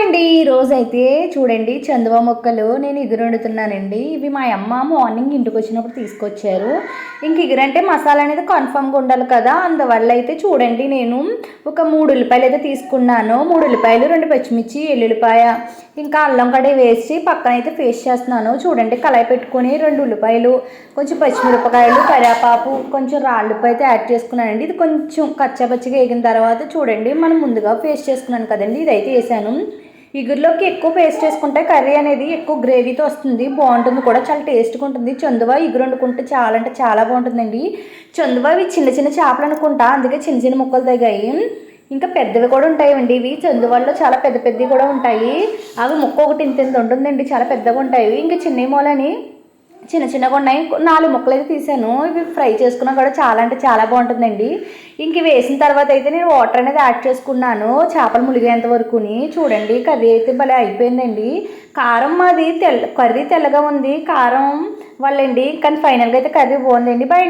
Hi అండి ఈరోజైతే చూడండి చందువ మొక్కలు నేను ఎగురు వండుతున్నానండి ఇవి మా అమ్మ మార్నింగ్ ఇంటికి వచ్చినప్పుడు తీసుకొచ్చారు. ఇంక ఎగురంటే మసాలా అనేది కన్ఫామ్గా ఉండాలి కదా. అందువల్ల అయితే చూడండి నేను ఒక మూడు ఉల్లిపాయలు అయితే తీసుకున్నాను. మూడు ఉల్లిపాయలు రెండు పచ్చిమిర్చి ఎల్లుల్లిపాయ ఇంకా అల్లం కడే వేసి పక్కన అయితే పేస్ట్ చేస్తున్నాను. చూడండి కళాయి పెట్టుకొని రెండు ఉల్లిపాయలు కొంచెం పచ్చిమిరపకాయలు కరివేపాకు కొంచెం రాళ్ళుప్పు అయితే యాడ్ చేసుకున్నానండి. ఇది కొంచెం కచ్చాపచ్చిగా వేగిన తర్వాత చూడండి మనం ముందుగా పేస్ట్ చేసుకున్నాను కదండి ఇది అయితే వేసాను. ఇగురులోకి ఎక్కువ పేస్ట్ వేసుకుంటే కర్రీ అనేది ఎక్కువ గ్రేవీతో వస్తుంది. బాగుంటుంది కూడా. చాలా టేస్ట్గా ఉంటుంది. చందువ ఇగురు వండుకుంటే చాలా అంటే చాలా బాగుంటుందండి. చందువ ఇవి చిన్న చిన్న చేపలు అనుకుంటా. అందుకే చిన్న చిన్న ముక్కలు తగ్గాయి. ఇంకా పెద్దవి కూడా ఉంటాయండి ఇవి. చందువాళ్ళలో చాలా పెద్ద పెద్దవి కూడా ఉంటాయి. అవి ముక్క ఒకటి ఇంత ఇంత ఉంటుందండి. చాలా పెద్దగా ఉంటాయి. ఇంకా చిన్న మూలని చిన్న చిన్నగా ఉన్నాయి. నాలుగు ముక్కలు అయితే తీసాను. ఇవి ఫ్రై చేసుకున్నా కూడా చాలా అంటే చాలా బాగుంటుందండి. ఇంక వేసిన తర్వాత అయితే నేను వాటర్ అనేది యాడ్ చేసుకున్నాను. చేపలు ములిగేంత వరకుని. చూడండి కర్రీ అయితే భలే అయిపోయిందండి. కారం మాది తెల్ల కర్రీ తెల్లగా ఉంది. కారం వాళ్ళండి కానీ ఫైనల్గా అయితే కర్రీ బాగుందండి. బై